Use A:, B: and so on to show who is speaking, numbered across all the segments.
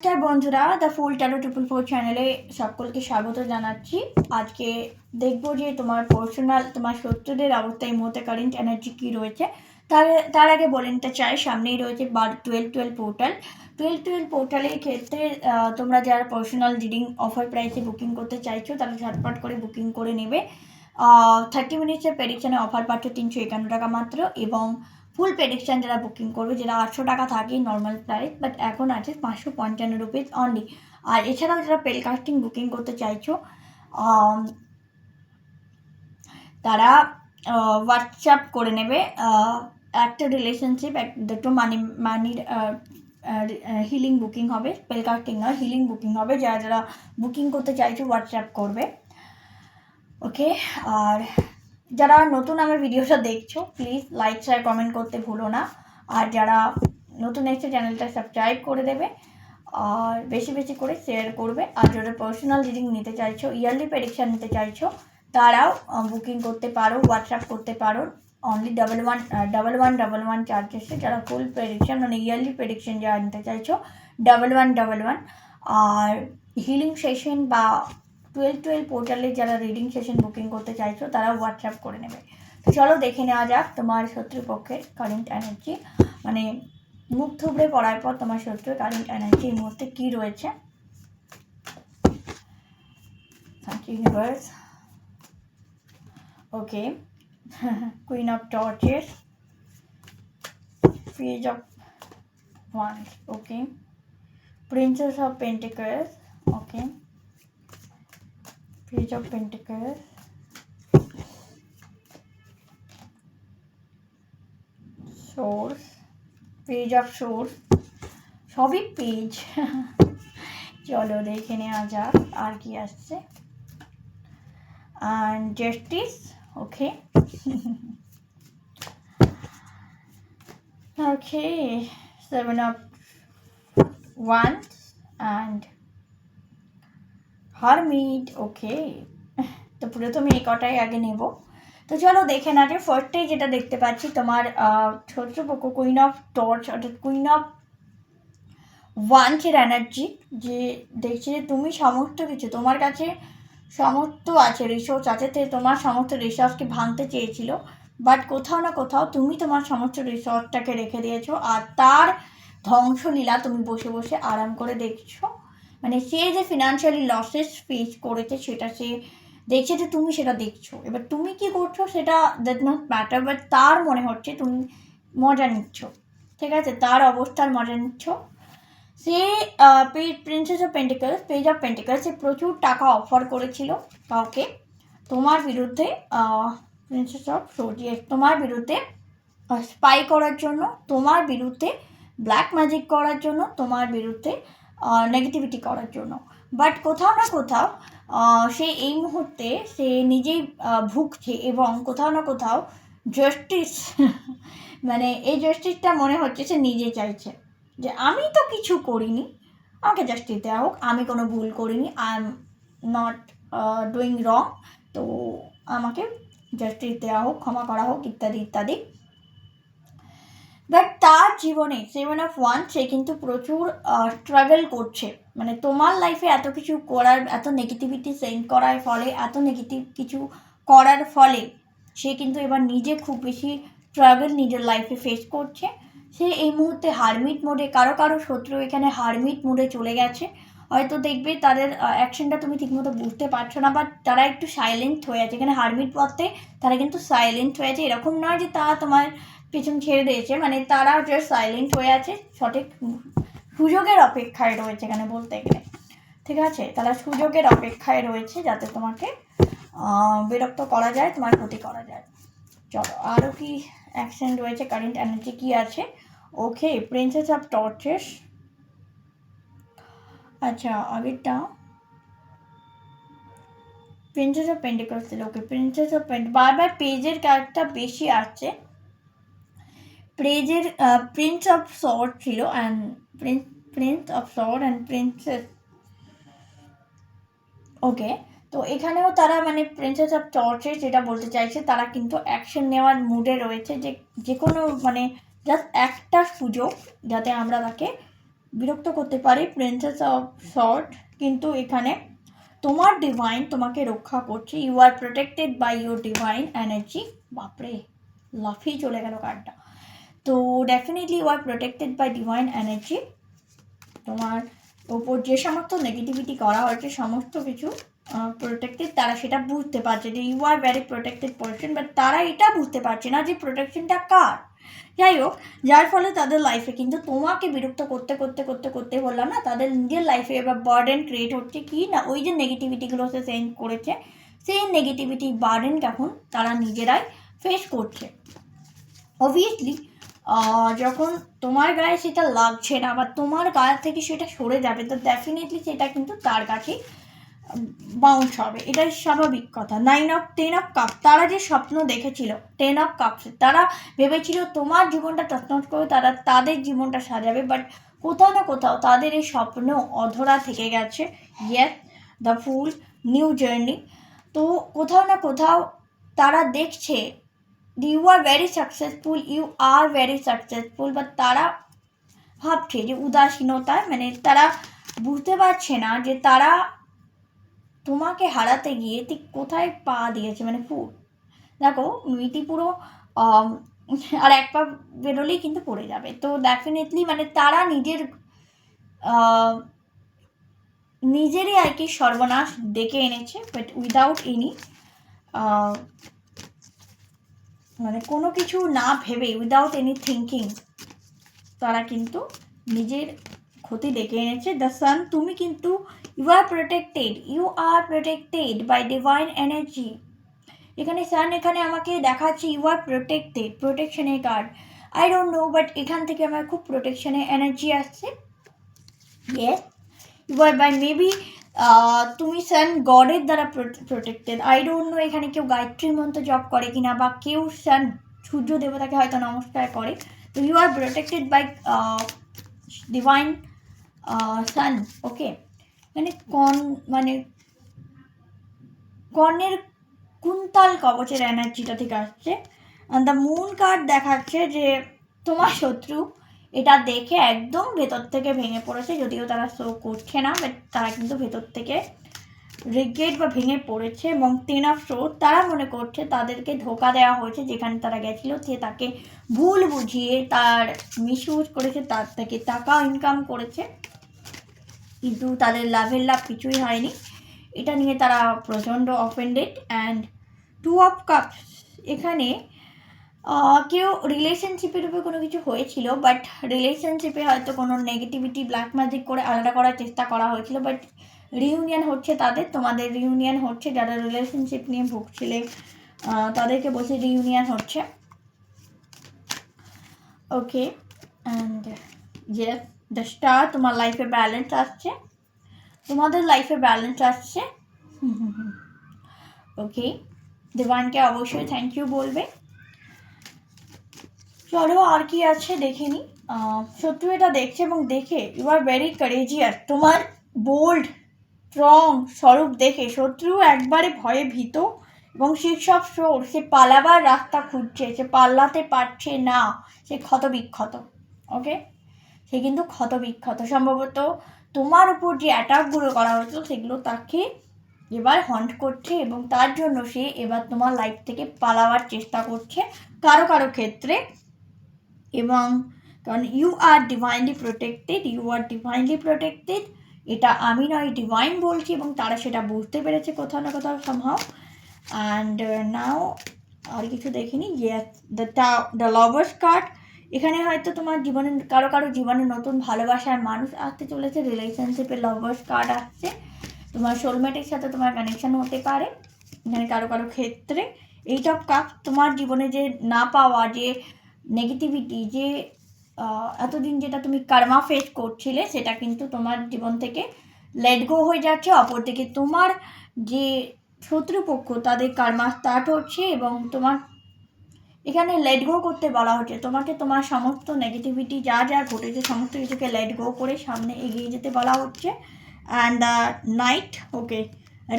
A: নমস্কার বন্ধুরা the full tarot triple four চ্যানেলে সকলকে স্বাগত জানাচ্ছি। আজকে দেখব যে তোমার পার্সোনাল তোমার শত্রুদের অবস্থা এই কারেন্ট এনার্জি কী রয়েছে। তার তার আগে বলে নিতে চাই, সামনেই রয়েছে বার twelve twelve portal twelve twelve পোর্টালের ক্ষেত্রে তোমরা যারা পার্সোনাল রিডিং অফার প্রাইসে বুকিং করতে চাইছো, তারা ঝটপট করে বুকিং করে নেবে। থার্টি মিনিটসের প্রেডিকশানে অফার পাচ্ছ তিনশো একান্ন টাকা মাত্র এবং ফুল প্রেডিকশান যারা বুকিং করবে, যেটা আটশো টাকা থাকে নর্মাল প্রাইস বাট এখন আছে পাঁচশো পঞ্চান্ন রুপিস অনলি আর এছাড়াও যারা পেলকাস্টিং বুকিং করতে চাইছো তারা হোয়াটসঅ্যাপ করে নেবে একটা রিলেশনশিপ এক, দুটো মানি মানির হিলিং বুকিং হবে পেলকাস্টিং নয় হিলিং বুকিং হবে, যারা যারা বুকিং করতে চাইছো হোয়াটসঅ্যাপ করবে। ওকে আর যারা নতুন আমার ভিডিওটা দেখছ প্লিজ লাইক শেয়ার কমেন্ট করতে ভুলো না। আর যারা নতুন এসে চ্যানেলটা সাবস্ক্রাইব করে দেবে, আর বেশি বেশি করে শেয়ার করবে। আর যারা পার্সোনাল রিডিং নিতে চাইছো ইয়ারলি প্রেডিকশান নিতে চাইছো, তারাও বুকিং করতে পারো হোয়াটসঅ্যাপ করতে পারো। Only double one double one double one চার্জেসে যারা ফুল প্রেডিকশান মানে ইয়ারলি প্রেডিকশান যারা নিতে চাইছো ডাবল ওয়ান ডাবল ওয়ান আর হিলিং সেশন বা টুয়েলভ টুয়েলভ পোর্টালে যারা রিডিং সেশন বুকিং করতে চাইছো, তারা হোয়াটসঅ্যাপ করে নেবে। তো চলো দেখে নেওয়া যাক তোমার শত্রুপক্ষের কারেন্ট এনার্জি মানে মুখ থুবড়ে পড়ার পর তোমার শত্রুর কারেন্ট এনার্জি এই মুহূর্তে কী রয়েছে? Okay queen of torches page of wands okay princess of pentacles okay Page of Pentacles. Source. Page of Source. সবই পেজ চলো দেখে নেওয়া যাক আর কি আসছে and justice okay okay seven of one and hermit, okay. তো প্রথমে এই কটাই আগে নেব। তো চলো দেখে না যে ফার্স্টেই যেটা দেখতে পাচ্ছি, তোমার শত্রুপক্ষ কুইন অফ টর্চ অর্থাৎ কুইন অফ ওয়ান্সের এনার্জি যে দেখছি যে তুমি সমস্ত কিছু, তোমার কাছে সমস্ত আছে রিসোর্স আছে, তো তোমার সমস্ত রিসোর্সকে ভাঙতে চেয়েছিল। বাট কোথাও না কোথাও তুমি তোমার সমস্ত রিসোর্সটাকে রেখে দিয়েছ, আর তার ধ্বংসলীলা তুমি বসে বসে আরাম করে দেখছ। মানে সে যে ফিনান্সিয়ালি লসেস ফেস করেছে সেটা সে দেখছে যে তুমি সেটা দেখছ। এবার তুমি কি করছ সেটা দ্যাট নট ম্যাটার বাট তার মনে হচ্ছে তুমি মজা নিচ্ছ। ঠিক আছে? তার অবস্থার মজা নিচ্ছ। সে princess of pentacles page of pentacles সে প্রচুর টাকা অফার করেছিল কাউকে। তোমার বিরুদ্ধে প্রিন্সেস অফ সোজিয়াস তোমার বিরুদ্ধে স্পাই করার জন্য, তোমার বিরুদ্ধে ব্ল্যাক ম্যাজিক করার জন্য, তোমার বিরুদ্ধে নেগেটিভিটি করার জন্য। বাট কোথাও না কোথাও সে এই মুহূর্তে সে নিজেই ভুগছে এবং কোথাও না কোথাও জাস্টিস মানে এই জাস্টিসটা মনে হচ্ছে সে নিজে চাইছে। যে আমি তো কিছু করিনি, আমাকে জাস্টিস দেওয়া হোক, আমি কোনো ভুল করিনি I am not doing wrong তো আমাকে জাস্টিস দেওয়া হোক, ক্ষমা করা হোক, ইত্যাদি ইত্যাদি। বাট তার জীবনে সেভেন অফ ওয়ান সে কিন্তু প্রচুর স্ট্রাগল করছে। মানে তোমার লাইফে এত কিছু করার, এত নেগেটিভিটি সেন্ড করার ফলে, এত নেগেটিভ কিছু করার ফলে, সে কিন্তু এবার নিজে খুব বেশি স্ট্রাগল নিজের লাইফে ফেস করছে। সে এই মুহূর্তে হারমিট মোডে কারও কারও শত্রু এখানে হারমিট মোডে চলে গেছে। হয়তো দেখবে তাদের অ্যাকশনটা তুমি ঠিকমতো বুঝতে পারছ না বাট তারা একটু সাইলেন্ট হয়ে আছে। এখানে হারমিট পথে তারা কিন্তু সাইলেন্ট হয়ে আছে। এরকম নয় যে তারা তোমার পিছন ছেড়ে দিয়েছে মানে তারা জাস্ট সাইলেন্ট হয়ে আছে, সঠিক সুযোগের অপেক্ষায় রয়েছে এখানে বলতে গেলে। ঠিক আছে? তারা সুযোগের অপেক্ষায় রয়েছে যাতে তোমাকে বিরক্ত করা যায়, তোমার ক্ষতি করা যায়। চলো আরও কি অ্যাকশন রয়েছে? কারেন্ট এনার্জি কি আছে? ওকে প্রিন্সেস অফ টর্চেস আচ্ছা আগেরটা। Princess of pentacles okay princess of pent বারবার পেজের কার্ডটা বেশি আসছে। প্রেজের প্রিন্স অফ শর্ট ছিল and prince of short and princess okay তো এখানেও তারা মানে প্রিন্সেস অফ টর্চেস যেটা বলতে চাইছে, তারা কিন্তু অ্যাকশন নেওয়ার মুডে রয়েছে যে যে কোনো মানে জাস্ট একটা সুযোগ যাতে আমরা তাকে বিরক্ত করতে পারি প্রিন্সেস অফ শর্ট কিন্তু এখানে তোমার ডিভাইন তোমাকে রক্ষা করছে। You are protected by your divine energy বাপরে, লাফিয়ে চলে গেল কার্ডটা তো definitely you are protected by divine energy তোমার ওপর যে সমস্ত নেগেটিভিটি করা হয়েছে, সমস্ত কিছু প্রোটেক্টেড তারা সেটা বুঝতে পারছে যে you are very protected person but তারা এটা বুঝতে পারছে না যে প্রোটেকশনটা কার। যাই হোক, যার ফলে তাদের লাইফে কিন্তু তোমাকে বিরক্ত করতে করতে করতে করতে বললাম না, তাদের নিজের লাইফে এবার বার্ডেন ক্রিয়েট হচ্ছে কি না, ওই যে নেগেটিভিটিগুলো সে সেন্ড করেছে, সেই নেগেটিভিটি বার্ডেন এখন তারা নিজেরাই ফেস করছে। অবভিয়াসলি যখন তোমার গায়ে সেটা লাগছে না বা তোমার গায়ে থেকে সেটা সরে যাবে, তো ডেফিনেটলি সেটা কিন্তু তার কাছেই বাউন্স হবে। এটাই স্বাভাবিক কথা। Nine of ten of cup তারা যে স্বপ্ন দেখেছিল টেন অফ কাপস তারা ভেবেছিল তোমার জীবনটা তছনছ করে তারা তাদের জীবনটা সাজাবে বাট কোথাও না কোথাও তাদের এই স্বপ্ন অধরা থেকে গেছে। Yes the full new journey তো কোথাও না কোথাও তারা দেখছে you are very successful you are very successful বা তারা ভাবছে যে উদাসীনতায় মানে তারা বুঝতে পারছে না যে তারা তোমাকে হারাতে গিয়ে ঠিক কোথায় পা দিয়েছে। মানে ফুল দেখো মিটি পুরো আর এক পা বেরোলেই কিন্তু পড়ে যাবে। তো ডেফিনেটলি মানে তারা নিজের নিজেরই আর কি সর্বনাশ ডেকে এনেছে। বাট উইদাউট এনি মানে কোনো কিছু না ভেবে উইদাউট এনি থিঙ্কিং তারা কিন্তু নিজের ক্ষতি ডেকে এনেছে। দ্য সান তুমি কিন্তু you are protected you are protected by divine energy এখানে সান এখানে আমাকে দেখাচ্ছে you are protected প্রোটেকশনের card I don't know but এখান থেকে আমার খুব প্রোটেকশনের এনার্জি আসছে। Yes you are by maybe তুমি সান গডের দ্বারা প্রোটেক্টেড আই ডোন্ট নো এখানে কেউ গায়ত্রীর মন্ত্র জপ করে কিনা বা কেউ সান সূর্য দেবতাকে হয়তো নমস্কার করে। তো you are protected by divine sun okay মানে কন মানে কর্ণের কুন্তাল কবচের এনার্জিটা থেকে আসছে। দ্য মুন কার্ড দেখাচ্ছে যে তোমার শত্রু এটা দেখে একদম ভেতর থেকে ভেঙে পড়েছে, যদিও তারা শো করছে না বাট তারা কিন্তু ভেতর থেকে রিগ্রেট বা ভেঙে পড়েছে এবং টেন অফ শো তারা মনে করছে তাদেরকে ধোকা দেওয়া হয়েছে, যেখানে তারা গেছিল সে তাকে ভুল বুঝিয়ে তার মিসইউজ করেছে, তার থেকে টাকা ইনকাম করেছে, কিন্তু তাদের লাভের লাভ কিছুই হয়নি। এটা নিয়ে তারা প্রচণ্ড offended and two of cups এখানে কেউ রিলেশনশিপের উপর কোনো কিছু হয়েছিল বাট রিলেশনশিপে হয়তো কোনো নেগেটিভিটি ব্ল্যাক ম্যাজিক করে আলাদা করার চেষ্টা করা হয়েছিল বাট রিউনিয়ন হচ্ছে তাদের, তোমাদের রিউনিয়ন হচ্ছে, যারা রিলেশনশিপ নিয়ে ভুগছিলে তাদেরকে বসে রিউনিয়ন হচ্ছে। ওকে অ্যান্ড দ্য স্টার তোমার লাইফে ব্যালেন্স আসছে, তোমাদের লাইফে ব্যালেন্স আসছে। ওকে দেবানকে অবশ্যই থ্যাংক ইউ বলবে। চলো আর কি আছে দেখে নি শত্রু এটা দেখছে এবং দেখে ইউ আর ভেরি কারেজিয়াস তোমার বোল্ড স্ট্রং স্বরূপ দেখে শত্রু একবারে ভয়ে ভীত এবং সেসব শোর সে পালাবার রাস্তা খুঁজছে, সে পাল্লাতে পারছে না, সে ক্ষত বিক্ষত ওকে সে কিন্তু ক্ষত বিক্ষত সম্ভবত তোমার উপর যে অ্যাটাকগুলো করা হতো সেগুলো তাকে এবার হন্ট করছে এবং তার জন্য সে এবার তোমার লাইফ থেকে পালাবার চেষ্টা করছে কারও কারও ক্ষেত্রে। এবং কারণ you are divinely protected you are divinely protected এটা আমি নয় ডিভাইন বলছি এবং তারা সেটা বুঝতে পেরেছে কোথাও না কোথাও সম্ভব অ্যান্ড নাও আর কিছু দেখিনি yes the the lovers card এখানে হয়তো তোমার জীবনে কারও কারও জীবনে নতুন ভালোবাসার মানুষ আসতে চলেছে রিলেশনশিপে লভার্স কার্ড আসছে। তোমার সোলমেটের সাথে তোমার কানেকশান হতে পারে, এখানে কারও কারও ক্ষেত্রে। অফ কাপ তোমার জীবনে যে না পাওয়া, যে নেগেটিভিটি যে এতদিন যেটা তুমি কার্মা ফেস করছিলে, সেটা কিন্তু তোমার জীবন থেকে লেট গো হয়ে যাচ্ছে, অপরদিকে তোমার যে শত্রুপক্ষ, তাদের কার্মা স্টার্ট হচ্ছে এবং তোমার এখানে লেট গো করতে বলা হচ্ছে। তোমাকে তোমার সমস্ত নেগেটিভিটি যা যা ঘটেছে, সমস্ত কিছুকে লেট গো করে সামনে এগিয়ে যেতে বলা হচ্ছে। অ্যান্ড দ্য নাইট ওকে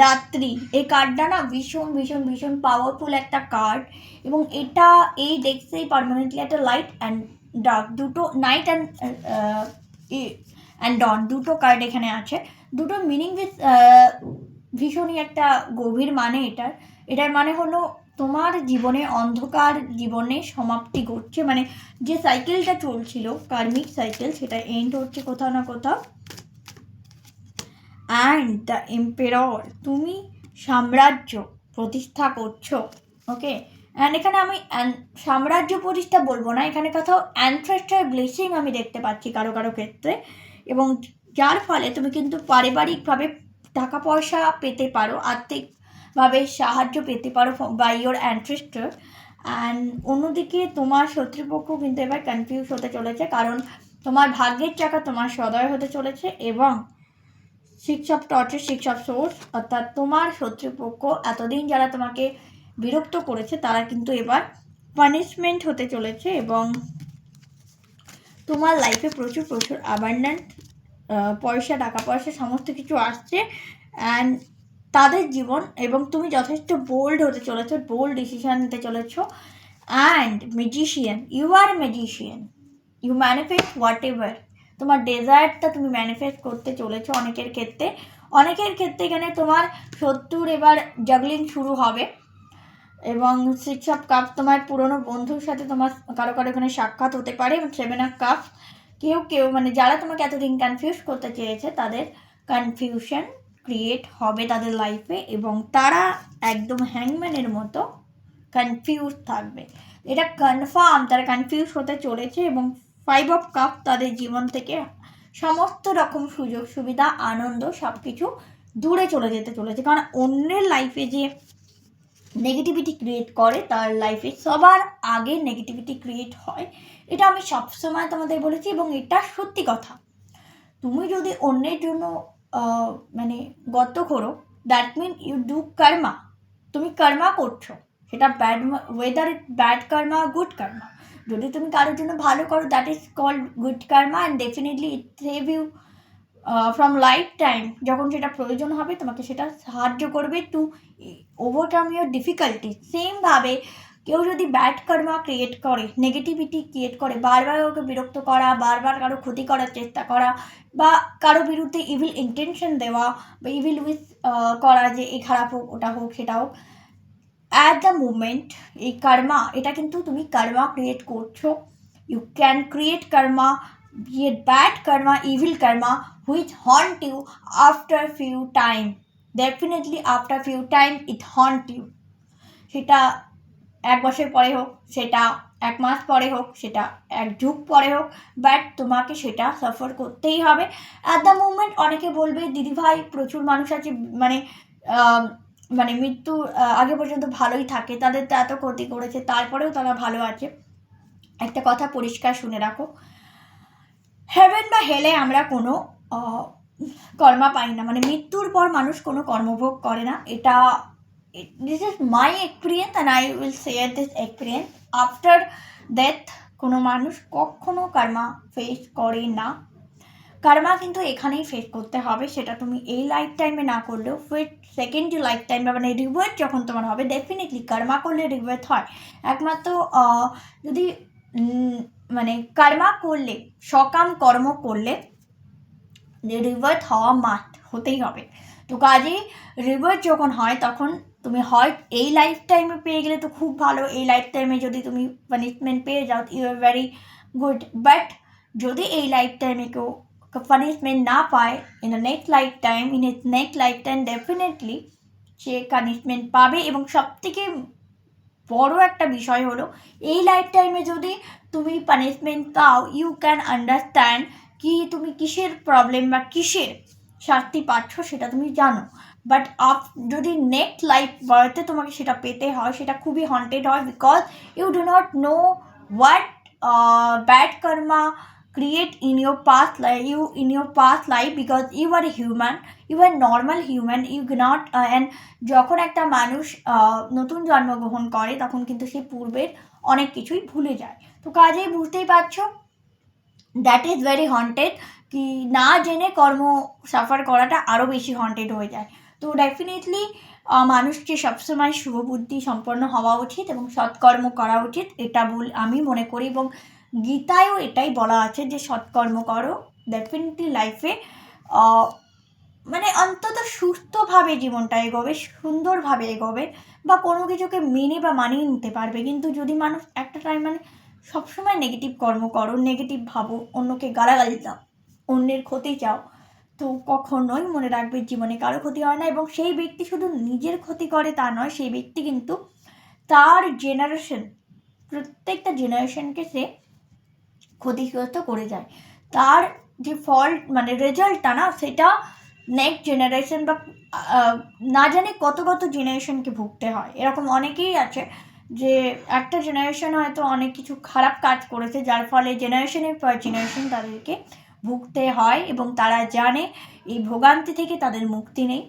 A: রাত্রি। এই কার্ডটা না ভীষণ ভীষণ ভীষণ পাওয়ারফুল একটা কার্ড এবং এটা এই ডেক্সেই পারমানেন্টলি একটা লাইট অ্যান্ড ডার্ক দুটো নাইট অ্যান্ড অ্যান্ড ডন দুটো কার্ড এখানে আছে। দুটো মিনিং ভীষণই একটা গভীর মানে এটার। এটার মানে হলো তোমার জীবনে অন্ধকার জীবনে সমাপ্তি ঘটছে। মানে যে সাইকেলটা চলছিল কার্মিক সাইকেল সেটা এন্ড হচ্ছে কোথাও না কোথাও। অ্যান্ড দ্য এম্পেরর, তুমি সাম্রাজ্য প্রতিষ্ঠা করছ ওকে অ্যান্ড এখানে আমি সাম্রাজ্য প্রতিষ্ঠা বলব না, এখানে কোথাও অ্যানথ্রেস্টার ব্লেসিং আমি দেখতে পাচ্ছি কারও কারও ক্ষেত্রে, এবং যার ফলে তুমি কিন্তু পারিবারিকভাবে টাকা পয়সা পেতে পারো, আর্থিকভাবে সাহায্য পেতে পারো বাই ইয়োর অ্যান্ট্রেস্টার অ্যান্ড অন্যদিকে তোমার শত্রুপক্ষ কিন্তু এবার কনফিউজ হতে চলেছে, কারণ তোমার ভাগ্যের চাকা তোমার সদয় হতে চলেছে, এবং সিক্স অফ টর্চের সিক্স অফ সোর্স, অর্থাৎ তোমার শত্রুপক্ষ এতদিন যারা তোমাকে বিরক্ত করেছে, তারা কিন্তু এবার পানিশমেন্ট হতে চলেছে এবং তোমার লাইফে প্রচুর প্রচুর অ্যাবান্ডেন্ট পয়সা, টাকা পয়সা সমস্ত কিছু আসছে অ্যান্ড তাদের জীবন এবং তুমি যথেষ্ট বোল্ড হতে চলেছো বোল্ড ডিসিশন নিতে চলেছো and magician you are magician you manifest whatever তোমার ডেজার্টটা তুমি ম্যানিফেস্ট করতে চলেছো অনেকের ক্ষেত্রে। অনেকের ক্ষেত্রে এখানে তোমার শত্রুর এবার জাগলিং শুরু হবে এবং সিক্স অফ কাপ তোমার পুরনো বন্ধুর সাথে তোমার কারও কারও এখানে সাক্ষাৎ হতে পারে এবং সেভেন অফ কাপ কেউ কেউ মানে যারা তোমাকে এতদিন কনফিউজ করতে চেয়েছে, তাদের কনফিউশন ক্রিয়েট হবে তাদের লাইফে এবং তারা একদম হ্যাংম্যানের মতো কনফিউজ থাকবে। এটা কনফার্ম তারা কনফিউজ হতে চলেছে এবং ফাইভ অফ কাপ তাদের জীবন থেকে সমস্ত রকম সুযোগ, সুবিধা, আনন্দ সব কিছু দূরে চলে যেতে চলেছে। কারণ অন্যের লাইফে যে নেগেটিভিটি ক্রিয়েট করে, তার লাইফে সবার আগে নেগেটিভিটি ক্রিয়েট হয়, এটা আমি সবসময় তোমাদের বলেছি এবং এটা সত্যি কথা। তুমি যদি অন্যের জন্য মানে গত করো that mean you do karma তুমি কর্মা করছ। সেটা bad weather bad karma good karma যদি তুমি কারোর জন্য ভালো করো that is called good karma and definitely it save you from life time যখন সেটা প্রয়োজন হবে, তোমাকে সেটা সাহায্য করবে টু ওভারকাম ইউর ডিফিকাল্টি সেমভাবে কেউ যদি ব্যাড কর্মা ক্রিয়েট করে নেগেটিভিটি ক্রিয়েট করে, বারবার ওকে বিরক্ত করা, বারবার কারও ক্ষতি করার চেষ্টা করা, বা কারও বিরুদ্ধে ইভিল ইন্টেনশন দেওয়া, বা ইভিল উইথ করা যে এই খারাপ হোক, ওটা হোক, সেটা হোক অ্যাট দ্য মুমেন্ট এই কর্মা এটা কিন্তু তুমি কর্মা ক্রিয়েট করছ you can create karma it bad karma, evil karma, which haunt you after few time. Definitely after few time it haunt you. সেটা এক বছর পরে হোক সেটা এক মাস পরে হোক সেটা এক যুগ পরে হোক বাট তোমাকে সেটা সাফার করতেই হবে অ্যাট দ্য মুমেন্ট অনেকে বলবে দিদিভাই প্রচুর মানুষ আছে মানে মানে মৃত্যু আগে পর্যন্ত ভালোই থাকে, তাদের তো এত ক্ষতি করেছে, তারপরেও তারা ভালো আছে। একটা কথা পরিষ্কার শুনে রাখো। হেভেন বা হেলে আমরা কোনো কর্মা পাই না। মানে মৃত্যুর পর মানুষ কোনো কর্মভোগ করে না। এটা this is my experience and I will share this experience after death কোনো মানুষ কখনো কর্মা ফেস করে না। কর্মা কিন্তু এখানেই ফেস করতে হবে, সেটা তুমি এই লাইফ টাইমে না করলেও ফির সেকেন্ড লাইফ টাইমে মানে রিভার্ট যখন তোমার হবে ডেফিনেটলি কর্মা করলে রিভার্ট হয়। একমাত্র যদি মানে কর্মা করলে, সকাম কর্ম করলে রিভার্ট হওয়া মাঠ হতেই হবে। তো কাজেই রিভার্ট যখন হয়, তখন তুমি হয় এই লাইফ টাইমে পেয়ে গেলে তো খুব ভালো, এই লাইফ টাইমে যদি তুমি পানিশমেন্ট পেয়ে যাও you are very good but যদি এই লাইফ টাইমে কেউ পানিশমেন্ট না পায় in a next life time in a next life time definitely say punishment পাবে এবং সবথেকে বড় একটা বিষয় হলো এই লাইফ টাইমে যদি তুমি পানিশমেন্ট পাও ইউ ক্যান আন্ডারস্ট্যান্ড কি তুমি কিসের প্রবলেম বা কিসের শাস্তি পাচ্ছ সেটা তুমি জানো বাট আপ যদি নেক্সট লাইফ বার্থে তোমাকে সেটা পেতে হয় সেটা খুবই হন্টেড হয় because you do not know what bad karma create in your past life you in your past life because you are a human you are normal human you cannot uh, and যখন একটা মানুষ নতুন জন্মগ্রহণ করে তখন কিন্তু সে পূর্বের অনেক কিছুই ভুলে যায়। তো কাজেই বুঝতেই পারছ দ্যাট ইজ ভেরি হন্টেড কি না জেনে কর্ম সাফার করাটা আরও বেশি হন্টেড হয়ে যায়। তো ডেফিনেটলি মানুষকে সবসময় শুভবুদ্ধি সম্পন্ন হওয়া উচিত এবং সৎকর্ম করা উচিত এটা বল আমি মনে করি এবং গীতায়ও এটাই বলা আছে যে সৎকর্ম করো ডেফিনেটলি লাইফে মানে অন্তত সুস্থভাবে জীবনটা এগোবে, সুন্দরভাবে এগোবে বা কোনো কিছুকে মেনে বা মানিয়ে নিতে পারবে। কিন্তু যদি মানুষ একটা টাইম মানে সবসময় নেগেটিভ কর্ম করো নেগেটিভ ভাবো, অন্যকে গালাগালি দাও, অন্যের ক্ষতি চাও, তো কখনোই মনে রাখবে জীবনে কারও ক্ষতি হয় না এবং সেই ব্যক্তি শুধু নিজের ক্ষতি করে তা নয়, সেই ব্যক্তি কিন্তু তার জেনারেশন প্রত্যেকটা জেনারেশনকে সে ক্ষতিগ্রস্ত করে যায়। তার যে ফল্ট মানে রেজাল্টটা না, সেটা নেক্সট জেনারেশন বা না জানি কত কত জেনারেশনকে ভুগতে হয়। এরকম অনেকেই আছে যে, একটা জেনারেশন হয়তো অনেক কিছু খারাপ কাজ করেছে, যার ফলে জেনারেশনের পর জেনারেশন তাদেরকে ভুগতে হয় এবং তারা জানে এই ভোগান্তি থেকে তাদের মুক্তি নেই।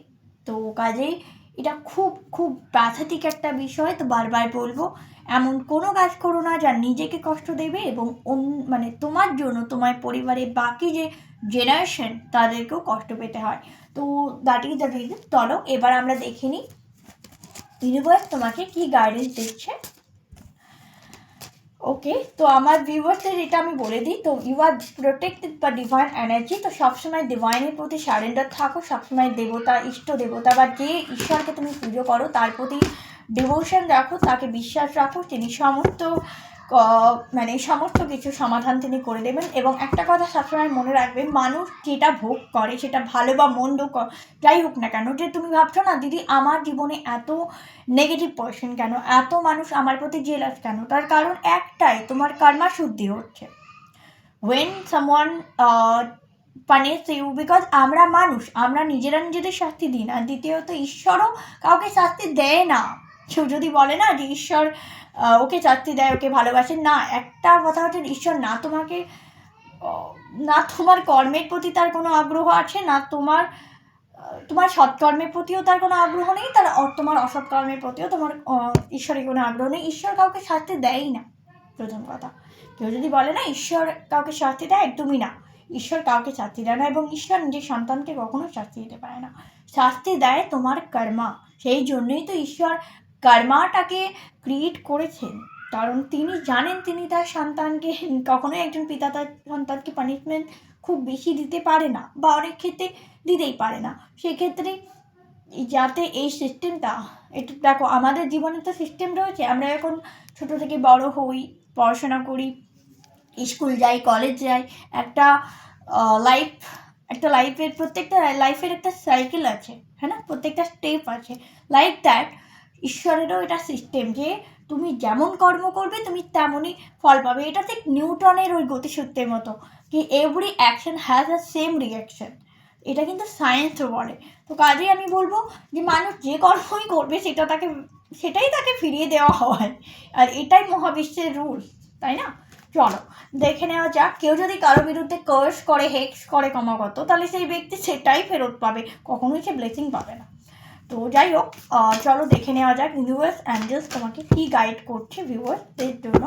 A: তো কাজেই এটা খুব খুব প্রাথমিক একটা বিষয়, তো বারবার বলব। এমন কোনো কাজ করো না যা নিজেকে কষ্ট দেবে এবং মানে তোমার জন্য, তোমার পরিবারের বাকি যে জেনারেশন তাদেরকেও কষ্ট পেতে হয়। তো দ্যাট ইজ দ্য রিজন চলো, এবার আমরা দেখে নিই। ইউনিভার্স তোমাকে কি গাইডেন্স দিচ্ছে? ওকে তো আমার ভিউয়ার্সদের এটা আমি বলে দিই, তো ইউ আর প্রোটেক্টেড বা ডিভাইন এনার্জি তো সবসময় ডিভাইনের প্রতি সারেন্ডার থাকো। সবসময় দেবতা, ইষ্ট দেবতা বা যে ঈশ্বরকে তুমি পুজো করো, তার প্রতি ডিভোশন রাখো, তাকে বিশ্বাস রাখো, তিনি সমস্ত মানে সমস্ত কিছু সমাধান তিনি করে দেবেন। এবং একটা কথা সবসময় মনে রাখবেন মানুষ যেটা ভোগ করে, সেটা ভালো বা মন্দ যাই হোক না কেন, যে তুমি ভাবছ না, দিদি, আমার জীবনে এত নেগেটিভ পার্সন কেন? এত মানুষ আমার প্রতি জেলাস কেন? তার কারণ একটাই, তোমার কর্মা শুদ্ধি হচ্ছে। When someone punish you because আমরা মানুষ, আমরা নিজেরা নিজেদের শাস্তি দিই না। দ্বিতীয়ত, ঈশ্বরও কাউকে শাস্তি দেয় না। কেউ যদি বলে না যে ঈশ্বর ওকে চাকরি দেয়, ওকে ভালোবাসে না, একটা কথা হচ্ছে ঈশ্বর না তোমাকে না তোমার কর্মের প্রতি তার কোনো আগ্রহ আছে, না তোমার তোমার সৎকর্মের প্রতিও তার কোনো আগ্রহ নেই, তার তোমার অসৎকর্মের প্রতিও তোমার ঈশ্বরের কোনো আগ্রহ নেই। ঈশ্বর কাউকে শাস্তি দেয়ই না, প্রথম কথা। কেউ যদি বলে না ঈশ্বর কাউকে শাস্তি দেয়, একদমই না। ঈশ্বর কাউকে শাস্তি দেয় না এবং ঈশ্বর নিজের সন্তানকে কখনো শাস্তি দিতে পারে না। শাস্তি দেয় তোমার কর্মা, সেই জন্যই তো ঈশ্বর কর্মাটাকে ক্রিয়েট করেছেন। কারণ তিনি জানেন তিনি তার সন্তানকে, কখনোই একজন পিতা তার সন্তানকে পানিশমেন্ট খুব বেশি দিতে পারে না বা অনেক ক্ষেত্রে দিতেই পারে না। সেক্ষেত্রে যাতে এই সিস্টেমটা একটু দেখো আমাদের জীবনে তো সিস্টেম রয়েছে। আমরা এখন ছোটো থেকে বড় হই, পড়াশোনা করি স্কুল যাই কলেজ যাই, একটা লাইফ একটা লাইফের প্রত্যেকটা লাইফের একটা সাইকেল আছে হ্যাঁ না? প্রত্যেকটা স্টেপ আছে। লাইক দ্যাট ঈশ্বরেরও এটা সিস্টেম যে তুমি যেমন কর্ম করবে, তুমি তেমনই ফল পাবে। এটা ঠিক নিউটনের ওই গতিসূত্রের মতো কি every action has a same reaction এটা কিন্তু সায়েন্সও বলে। তো কাজেই আমি বলব যে মানুষ যে কর্মই করবে, সেটা তাকে, সেটাই তাকে ফিরিয়ে দেওয়া হয়। আর এটাই মহাবিশ্বের রুল তাই না? চলো, দেখে নেওয়া যাক। কেউ যদি কারও বিরুদ্ধে কার্স করে হেক্স করে, ক্রমাগত, তাহলে সেই ব্যক্তি সেটাই ফেরত পাবে। কখনোই সে ব্লেসিং পাবে না। তো যাই হোক চলো দেখে নেওয়া যাক ইউনিভার্স অ্যাঞ্জেলস তোমাকে কী গাইড করছে ভিউয়ার্সদের জন্য।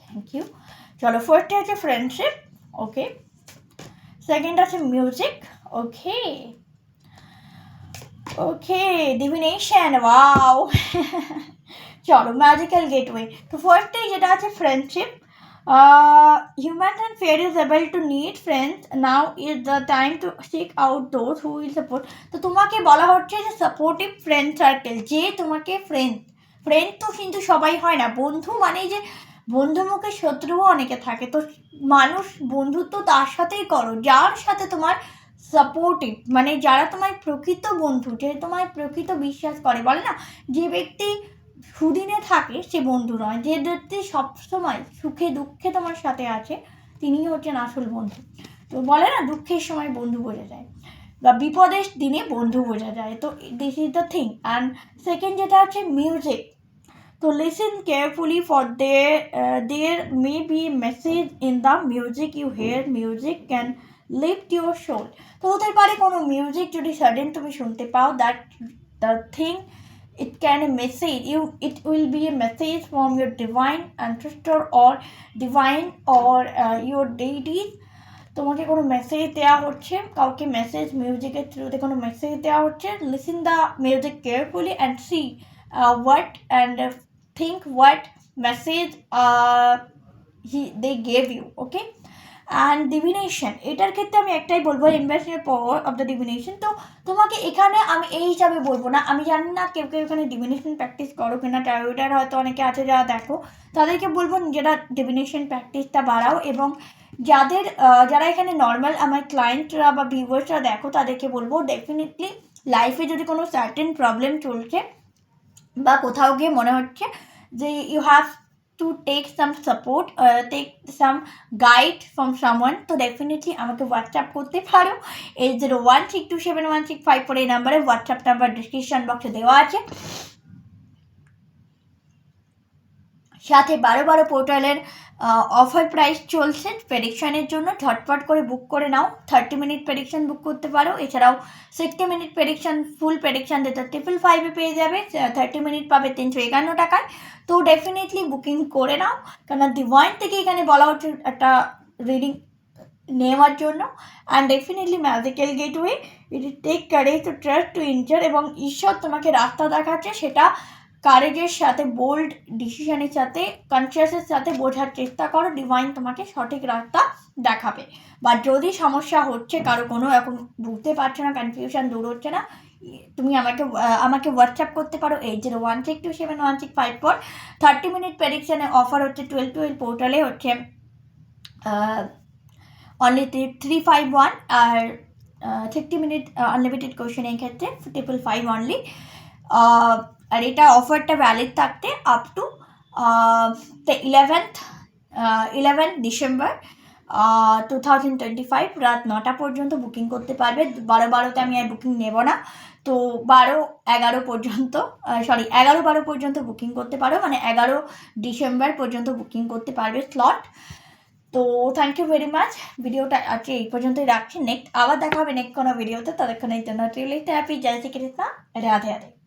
A: থ্যাংক ইউ চলো ফার্স্টে আছে ফ্রেন্ডশিপ ওকে সেকেন্ড আছে music okay okay divination wow চলো ম্যাজিক্যাল গেটওয়ে তো ফার্স্টে যেটা আছে friendship human and fair is able to need friends. Now is the time to seek out those who will support. তো তোমাকে বলা হচ্ছে যে সাপোর্টিভ ফ্রেন্ড সার্কেল যে তোমাকে ফ্রেন্ড ফ্রেন্ড তো কিন্তু সবাই হয় না। বন্ধু মানে যে বন্ধু মুখে শত্রুও অনেকে থাকে। তো মানুষ বন্ধুত্ব তার সাথেই করো, যার সাথে তোমার সাপোর্টিভ মানে যারা তোমার প্রকৃত বন্ধু, যে তোমার প্রকৃত বিশ্বাস করে, বলে না? যে ব্যক্তি সুদিনে থাকে সে বন্ধু নয়, যে ব্যক্তি সবসময় সুখে দুঃখে তোমার সাথে আছে, তিনিই হচ্ছেন আসল বন্ধু। তো বলে না, দুঃখের সময় বন্ধু বোঝা যায়, বা বিপদের দিনে বন্ধু বোঝা যায়। তো this is the thing and second যেটা হচ্ছে মিউজিক তো listen carefully for they there may be message in the music you hear music can lift your soul তো হতে পারে কোনো মিউজিক যদি সাডেন তুমি শুনতে পাও that the thing it can a message you. It will be a message from your divine ancestor or divine or uh, your deities. তোমাকে কোনো মেসেজ দেওয়া হচ্ছে কাউকে মেসেজ মিউজিকের থ্রুতে কোনো মেসেজ দেওয়া হচ্ছে listen the music carefully and see what and think what message he they gave you okay and divination এটার ক্ষেত্রে আমি একটাই বলব ইনভেস্টের পাওয়ার অফ দ্য ডিভিনেশন তো তোমাকে এখানে আমি এই হিসাবে বলব না, আমি জানি না কেউ কেউ এখানে ডিভিনেশন প্র্যাকটিস করো কিনা ট্যারোটার হয়তো অনেকে আছে যারা দেখো, তাদেরকে বলব নিজেরা ডিভিনেশন প্র্যাকটিসটা বাড়াও এবং যাদের যারা এখানে নর্মাল আমার ক্লায়েন্টরা বা ভিউয়ার্সরা দেখো, তাদেরকে বলব ডেফিনেটলি লাইফে যদি কোনো সার্টেন প্রবলেম চলছে বা কোথাও গিয়ে মনে হচ্ছে যে you have to take some support take some guide from someone তো ডেফিনেটলি আমাকে হোয়াটসঅ্যাপ করতে পারো। এই zero one six two seven one six five four এই নাম্বারে হোয়াটসঅ্যাপ নাম্বার ডিসক্রিপশন বক্সে দেওয়া আছে। সাথে বারো বারো পোর্টালের অফার প্রাইস চলছে। প্রেডিকশানের জন্য ঝটপট করে বুক করে নাও। থার্টি মিনিট প্রেডিকশন বুক করতে পারো। এছাড়াও sixty minute prediction full prediction যেটা ট্রিপল ফাইভে পেয়ে যাবে থার্টি মিনিট পাবে তিনশো একান্ন টাকায়। তো ডেফিনেটলি বুকিং করে নাও। কারণ ডিভাইন থেকে এখানে বলা হচ্ছে একটা রিডিং নেওয়ার জন্য। And definitely magical gateway it take courage to trust to endure এবং ঈশ্বর তোমাকে রাস্তা দেখাচ্ছে। সেটা কারেজের সাথে বোল্ড ডিসিশনের সাথে কনসিয়াসের সাথে বোঝার চেষ্টা করো ডিভাইন তোমাকে সঠিক রাস্তা দেখাবে। বা যদি সমস্যা হচ্ছে, কারও কোনো রকম বুঝতে পারছ না কনফিউশন দূর হচ্ছে না, তুমি আমাকে আমাকে হোয়াটসঅ্যাপ করতে পারো eight zero one six two seven one six five four thirty minute প্রেডিকশানে offer হচ্ছে টুয়েলভ টুয়েলভ পোর্টালে হচ্ছে অনলি থ্রি ফাইভ ওয়ান আর সিক্সটি মিনিট আনলিমিটেড কোয়েশন এই ক্ষেত্রে ট্রিপল ফাইভ অনলি আর এটা অফারটা ভ্যালিড থাকতে up to eleventh eleventh December two thousand twenty five রাত নটা পর্যন্ত বুকিং করতে পারবে। বারো বারোতে আমি আর বুকিং নেব না। তো বারো এগারো পর্যন্ত সরি এগারো বারো পর্যন্ত বুকিং করতে পারো। মানে এগারো ডিসেম্বর পর্যন্ত বুকিং করতে পারবে স্লট তো থ্যাংক ইউ ভেরি মাচ ভিডিওটা আজকে এই পর্যন্তই রাখছি। নেক্সট আবার দেখা হবে নেক্সট কোনো ভিডিওতে ততক্ষণের জন্য ট্রিলিতে হ্যাপি জয় শ্রী কৃষ্ণ রাধে রাধে।